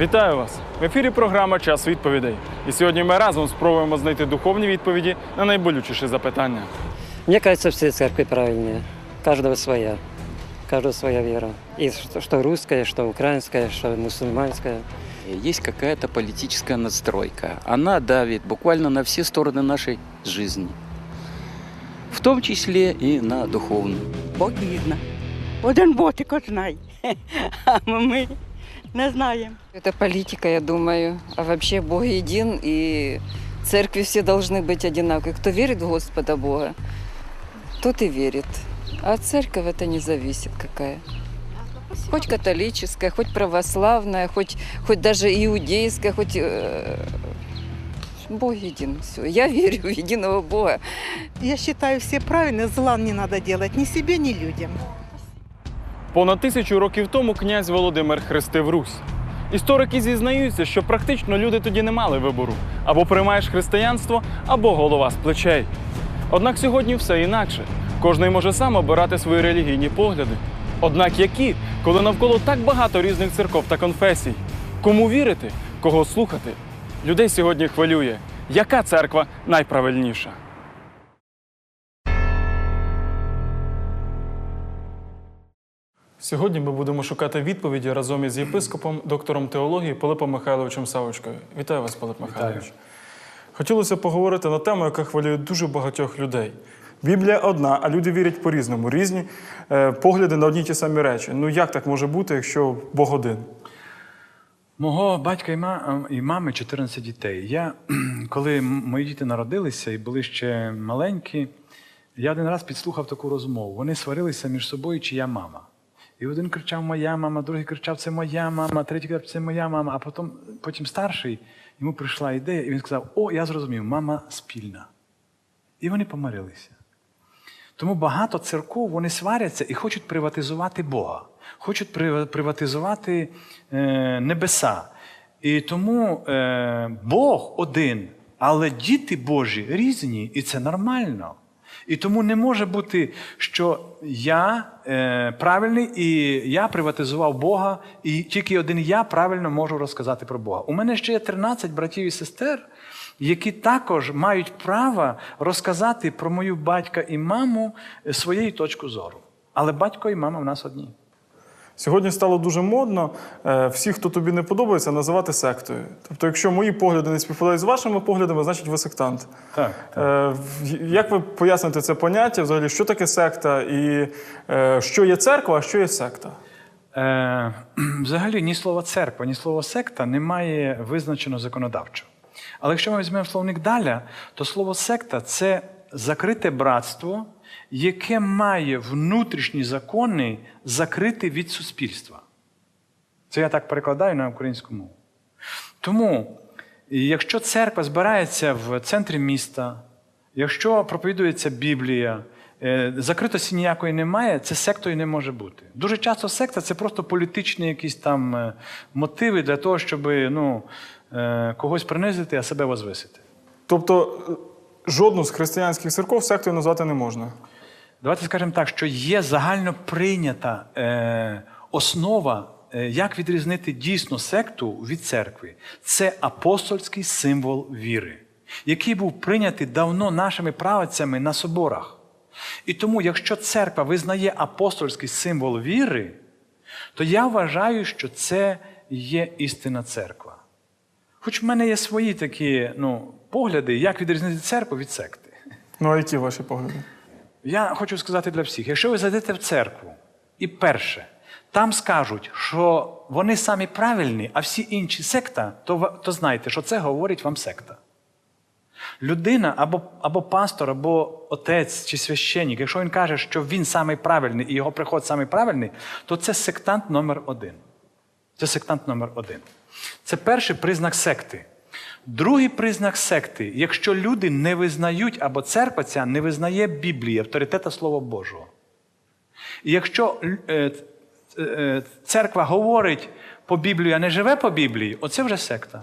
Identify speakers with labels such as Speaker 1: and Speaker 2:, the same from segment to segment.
Speaker 1: Вітаю вас! В ефірі програма Час відповідей. І сьогодні ми разом спробуємо знайти духовні відповіді на найболючіші запитання.
Speaker 2: Мне кажется, все церкви правильные. Каждого своя. Каждого своя вера. И что, русская, что украинская, что мусульманская.
Speaker 3: Есть какая-то политическая надстройка. Она давит буквально на все стороны нашей жизни. В том числе и на духовную.
Speaker 4: Бог вірна. Один ботик знає, а ми не знаємо.
Speaker 5: Это политика, я думаю. А вообще Бог един, и церкви все должны быть одинаковые. Кто верит в Господа Бога, тот и верит. А церковь это не зависит какая. Хоть католическая, хоть православная, хоть, хоть даже иудейская, хоть... э, Бог един. Все. Я верю в единого Бога.
Speaker 6: Я считаю, все правильно, зла не надо делать ни себе, ни людям.
Speaker 1: Понад тисячу років тому князь Володимир хрестив Русь. Історики зізнаються, що практично люди тоді не мали вибору: або приймаєш християнство, або голова з плечей. Однак сьогодні все інакше. Кожний може сам обирати свої релігійні погляди. Однак які, коли навколо так багато різних церков та конфесій? Кому вірити, кого слухати? Людей сьогодні хвилює, яка церква найправильніша. Сьогодні ми будемо шукати відповіді разом із єпископом, доктором теології Пилипом Михайловичем Савочкою. Вітаю вас, Пилип Михайлович. Хотілося поговорити на тему, яка хвилює дуже багатьох людей. Біблія одна, а люди вірять по-різному. Різні е, погляди на одні й ті самі речі. Ну як так може бути, якщо Бог один?
Speaker 7: Мого батька і, ма- і мами 14 дітей. Я, коли мої діти народилися і були ще маленькі, я один раз підслухав таку розмову. Вони сварилися між собою, чия мама. І один кричав Моя мама, другий кричав Це моя мама, третій кричав Це моя мама. А потім, потім старший йому прийшла ідея, і він сказав: О, я зрозумів, мама спільна. І вони помирилися. Тому багато церков вони сваряться і хочуть приватизувати Бога, хочуть приватизувати е, небеса. І тому е, Бог один, але діти Божі різні, і це нормально. І тому не може бути, що я е, правильний і я приватизував Бога, і тільки один я правильно можу розказати про Бога. У мене ще є 13 братів і сестер, які також мають право розказати про мою батька і маму е, своєю точку зору. Але батько і мама в нас одні.
Speaker 1: Сьогодні стало дуже модно е, всіх, хто тобі не подобається, називати сектою. Тобто, якщо мої погляди не співпадають з вашими поглядами, значить ви сектант.
Speaker 7: Так,
Speaker 1: Е, в- Як ви поясните це поняття? Взагалі, що таке секта і е, що є церква, а що є секта?
Speaker 7: Е, взагалі, ні слова церква, ні слова секта немає визначено законодавчо. Але якщо ми візьмемо словник далі, то слово секта це закрите братство, яке має внутрішні закони закрити від суспільства. Це я так перекладаю на українську мову. Тому, якщо церква збирається в центрі міста, якщо проповідується Біблія, е, закритості ніякої немає, це сектою не може бути. Дуже часто секта це просто політичні якісь там е, мотиви для того, щоб ну, е, когось принизити, а себе возвисити.
Speaker 1: Тобто, жодну з християнських церков сектою назвати не можна.
Speaker 7: Давайте скажемо так, що є загально прийнята е, основа, е, як відрізнити дійсно секту від церкви. Це апостольський символ віри, який був прийнятий давно нашими правицями на соборах. І тому, якщо церква визнає апостольський символ віри, то я вважаю, що це є істинна церква. Хоч в мене є свої такі ну, погляди, як відрізнити церкву від секти.
Speaker 1: Ну, а які ваші погляди?
Speaker 7: Я хочу сказати для всіх: якщо ви зайдете в церкву, і перше, там скажуть, що вони самі правильні, а всі інші секта, то, то знайте, що це говорить вам секта. Людина або, або пастор, або отець чи священник, якщо він каже, що він самий правильний і його приход самий правильний, то це сектант номер один. Це сектант номер один. Це перший признак секти. Другий признак секти, якщо люди не визнають, або церква ця не визнає Біблії, авторитета Слова Божого. І якщо е, е, е, церква говорить по Біблії, а не живе по Біблії, оце вже секта.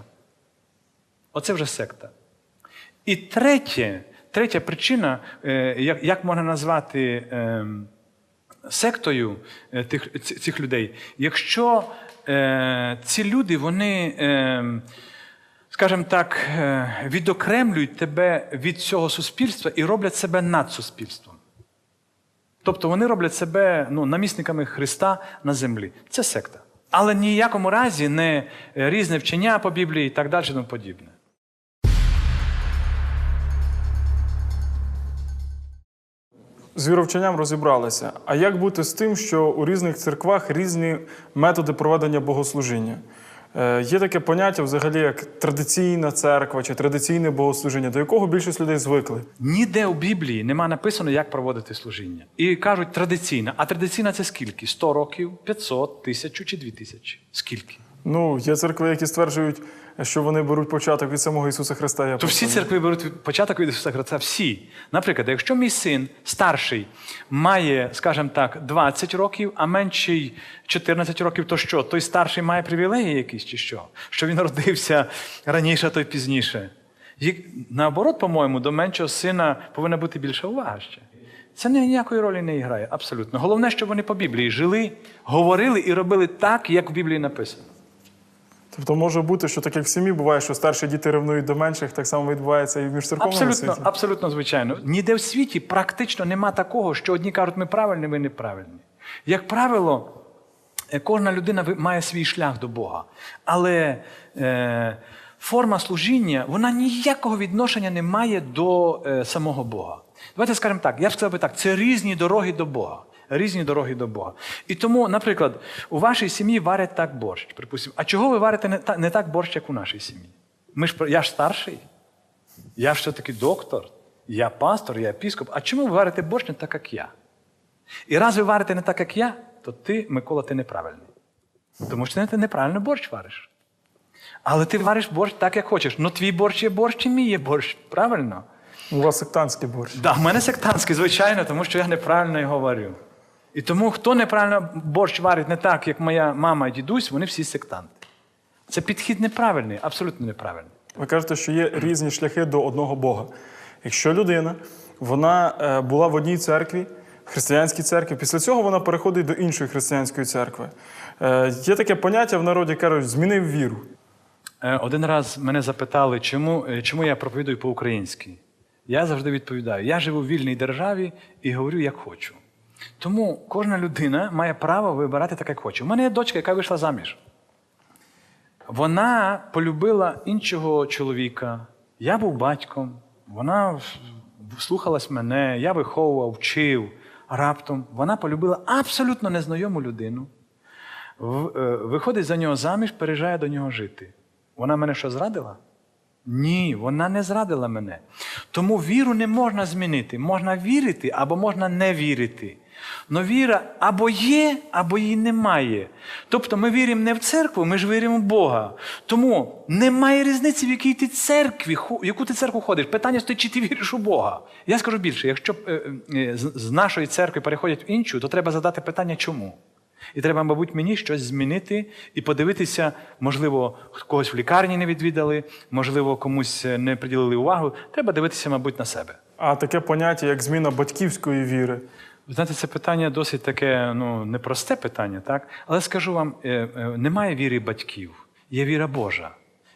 Speaker 7: Оце вже секта. І третє, третя причина, як, можна назвати ем, сектою цих людей, якщо ці люди, вони, е, скажімо так, е, відокремлюють тебе від цього суспільства і роблять себе над суспільством. Тобто вони роблять себе ну, намісниками Христа на землі. Це секта. Але ніякому разі не е, різне вчення по Біблії і так далі, тому подібне.
Speaker 1: З віровченням розібралися. А як бути з тим, що у різних церквах різні методи проведення богослужіння? Е, Є таке поняття взагалі як традиційна церква чи традиційне богослужіння, до якого більшість людей звикли.
Speaker 7: Ніде у Біблії нема написано, як проводити служіння. І кажуть традиційна. А традиційна це скільки? 100 років, 500, 1000 чи 2000? Скільки?
Speaker 1: Ну, є церкви, які стверджують, що вони беруть початок від самого Ісуса Христа. Я
Speaker 7: То всі церкви беруть початок від Ісуса Христа. Всі. Наприклад, якщо мій син старший має, скажімо так, 20 років, а менший 14 років, то що? Той старший має привілеї якісь чи що? Що він родився раніше, а той пізніше. Їх- Наоборот, по-моєму, до меншого сина повинна бути більша увага ще. Це ні- ніякої ролі не грає, абсолютно. Головне, щоб вони по Біблії жили, говорили і робили так, як в Біблії написано.
Speaker 1: Тобто може бути, що так як в сім'ї буває, що старші діти ревнують до менших, так само відбувається і в міжцерковному
Speaker 7: Абсолютно,
Speaker 1: світі.
Speaker 7: абсолютно звичайно. Ніде в світі практично нема такого, що одні кажуть, ми правильні, ми неправильні. Як правило, е, кожна людина має свій шлях до Бога. Але е, форма служіння, вона ніякого відношення не має до е, самого Бога. Давайте скажемо так, я б сказав би так, це різні дороги до Бога. Різні дороги до Бога. І тому, наприклад, у вашій сім'ї варять так борщ, припустимо. А чого ви варите не так, не так борщ, як у нашій сім'ї? Ми ж, я ж старший. Я ж все-таки доктор, я пастор, я епіскоп. А чому ви варите борщ не так, як я? І раз ви варите не так, як я, то ти, Микола, ти неправильний. Тому що ти неправильно борщ вариш. Але ти вариш борщ так, як хочеш. Ну твій борщ є борщ, і мій є борщ. Правильно?
Speaker 1: У вас сектантський борщ.
Speaker 7: Да, в мене сектантський, звичайно, тому що я неправильно його варю. І тому, хто неправильно борщ варить не так, як моя мама і дідусь, вони всі сектанти. Це підхід неправильний, абсолютно неправильний.
Speaker 1: Ви кажете, що є різні шляхи до одного Бога. Якщо людина вона е, була в одній церкві, християнській церкві, після цього вона переходить до іншої християнської церкви. Е, Є таке поняття в народі, кажуть, змінив віру.
Speaker 7: Е, Один раз мене запитали, чому, чому я проповідую по-українськи. Я завжди відповідаю: я живу в вільній державі і говорю, як хочу. Тому кожна людина має право вибирати так, як хоче. У мене є дочка, яка вийшла заміж. Вона полюбила іншого чоловіка. Я був батьком, вона слухалась мене, я виховував, вчив. Раптом вона полюбила абсолютно незнайому людину. Е, Виходить за нього заміж, переїжджає до нього жити. Вона мене що зрадила? Ні, вона не зрадила мене. Тому віру не можна змінити. Можна вірити або можна не вірити. Но віра або є, або її немає. Тобто ми віримо не в церкву, ми ж віримо в Бога. Тому немає різниці, в якій ти церкві, в яку ти церкву ходиш. Питання стоїть, чи ти віриш у Бога. Я скажу більше, якщо е, е, з нашої церкви переходять в іншу, то треба задати питання, чому. І треба, мабуть, мені щось змінити і подивитися, можливо, когось в лікарні не відвідали, можливо, комусь е, не приділили увагу. Треба дивитися, мабуть, на себе.
Speaker 1: А таке поняття, як зміна батьківської віри.
Speaker 7: Знаєте, це питання досить таке ну, непросте питання, так? Але скажу вам: е, е, немає віри батьків, є віра Божа.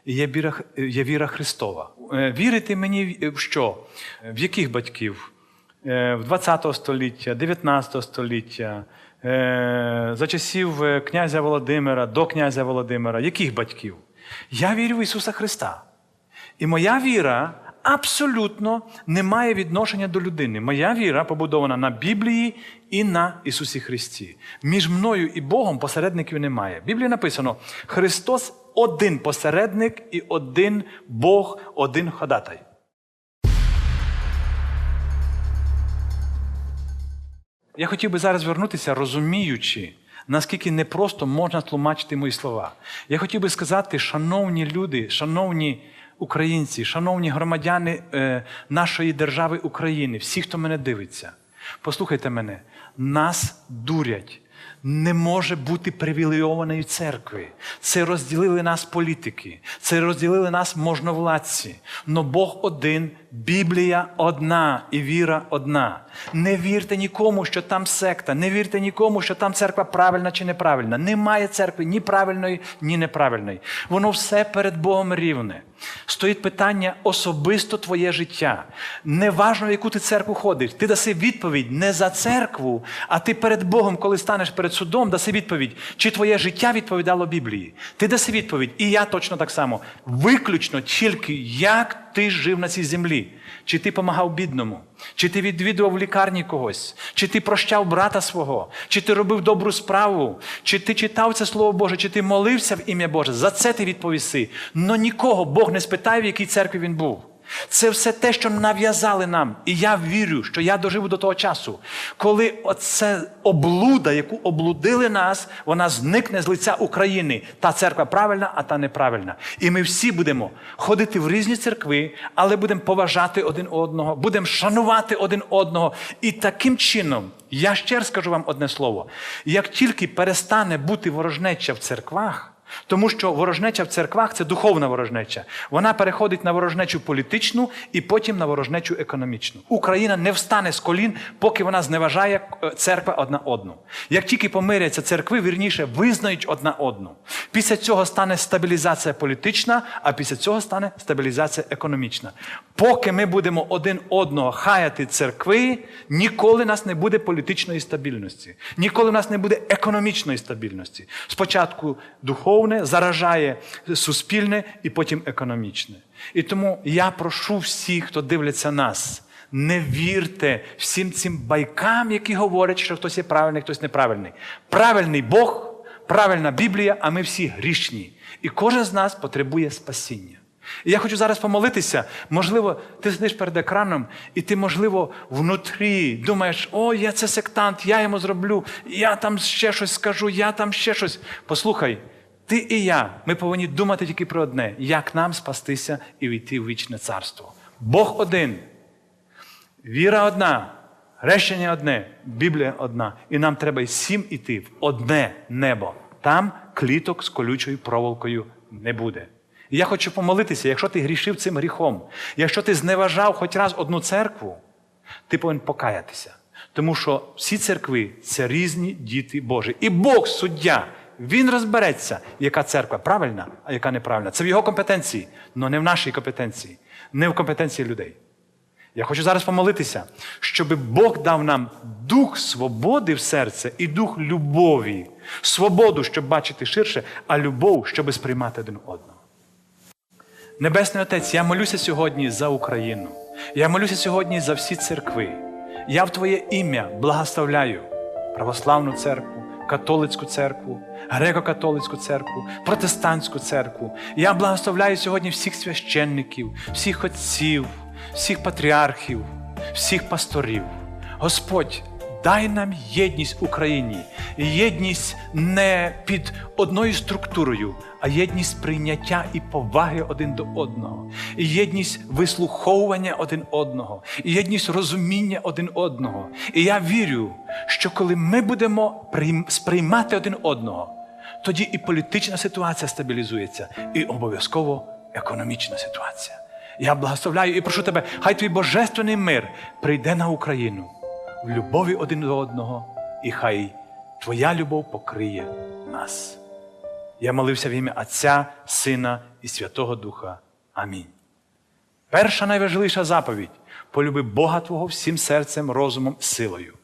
Speaker 7: Є віра, є віра Христова. Е, Вірити мені в- що? В яких батьків? В 20 століття, 19 століття, за часів князя Володимира, до князя Володимира. Яких батьків? Я вірю в Ісуса Христа. І моя віра абсолютно не має відношення до людини. Моя віра побудована на Біблії і на Ісусі Христі. Між мною і Богом посередників немає. В Біблії написано: Христос один посередник і один Бог, один ходатай. Я хотів би зараз звернутися, розуміючи, наскільки непросто можна тлумачити мої слова. Я хотів би сказати, шановні люди, шановні українці, шановні громадяни е, нашої держави України, всі, хто мене дивиться, послухайте мене, нас дурять. не може бути привілейованої церкви. Це розділили нас політики, це розділили нас можновладці. Но Бог один, Біблія одна і віра одна. Не вірте нікому, що там секта, не вірте нікому, що там церква правильна чи неправильна. Немає церкви ні правильної, ні неправильної. Воно все перед Богом рівне. Стоїть питання особисто твоє життя. Неважно, в яку ти церкву ходиш. Ти даси відповідь не за церкву, а ти перед Богом, коли станеш перед судом, даси відповідь, чи твоє життя відповідало Біблії. Ти даси відповідь, і я точно так само. Виключно тільки як ти жив на цій землі. Чи ти помагав бідному, чи ти відвідував в лікарні когось, чи ти прощав брата свого, чи ти робив добру справу, чи ти читав це Слово Боже, чи ти молився в ім'я Боже. За це ти відповіси. Но нікого Бог не спитає, в якій церкві він був. Це все те, що нав'язали нам. І я вірю, що я доживу до того часу, коли оце облуда, яку облудили нас, вона зникне з лиця України. Та церква правильна, а та неправильна. І ми всі будемо ходити в різні церкви, але будемо поважати один одного, будемо шанувати один одного. І таким чином, я ще раз скажу вам одне слово: як тільки перестане бути ворожнеча в церквах, тому що ворожнеча в церквах це духовна ворожнеча. Вона переходить на ворожнечу політичну і потім на ворожнечу економічну. Україна не встане з колін, поки вона зневажає е, церква одна одну. Як тільки помиряться церкви, вірніше визнають одна одну. Після цього стане стабілізація політична, а після цього стане стабілізація економічна. Поки ми будемо один одного хаяти церкви, ніколи нас не буде політичної стабільності, ніколи в нас не буде економічної стабільності. Спочатку духовне заражає суспільне і потім економічне. І тому я прошу всіх, хто дивляться нас. Не вірте всім цим байкам, які говорять, що хтось є правильний, хтось неправильний. Правильний Бог, правильна Біблія, а ми всі грішні. І кожен з нас потребує спасіння. І я хочу зараз помолитися. Можливо, ти сидиш перед екраном, і ти, можливо, внутрі думаєш, о, я це сектант, я йому зроблю, я там ще щось скажу, я там ще щось. Послухай, ти і я, ми повинні думати тільки про одне: як нам спастися і війти в вічне царство. Бог один. Віра одна, речення одне, Біблія одна. І нам треба всім іти в одне небо. Там кліток з колючою проволокою не буде. І я хочу помолитися, якщо ти грішив цим гріхом, якщо ти зневажав хоч раз одну церкву, ти повинен покаятися. Тому що всі церкви це різні діти Божі. І Бог, суддя, він розбереться, яка церква правильна, а яка неправильна. Це в його компетенції, але не в нашій компетенції, не в компетенції людей. Я хочу зараз помолитися, щоб Бог дав нам дух свободи в серце і дух любові. Свободу, щоб бачити ширше, а любов, щоб сприймати один одного. Небесний Отець, я молюся сьогодні за Україну. Я молюся сьогодні за всі церкви. Я в Твоє ім'я благословляю православну церкву, католицьку церкву, греко-католицьку церкву, протестантську церкву. Я благословляю сьогодні всіх священників, всіх отців, всіх патріархів, всіх пасторів. Господь, дай нам єдність в Україні. Єдність не під одною структурою, а єдність прийняття і поваги один до одного, єдність вислуховування один одного, єдність розуміння один одного. І я вірю, що коли ми будемо сприймати один одного, тоді і політична ситуація стабілізується, і обов'язково економічна ситуація. Я благословляю і прошу тебе, хай твій божественний мир прийде на Україну в любові один до одного, і хай твоя любов покриє нас. Я молився в ім'я Отця, Сина і Святого Духа. Амінь. Перша найважливіша заповідь полюби Бога Твого всім серцем, розумом, силою.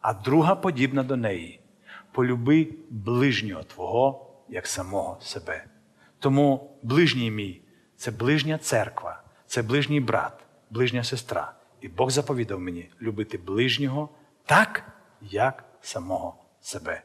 Speaker 7: А друга подібна до неї полюби ближнього Твого як самого себе. Тому ближній мій це ближня церква, це ближній брат, ближня сестра. І Бог заповідав мені любити ближнього так, як самого себе.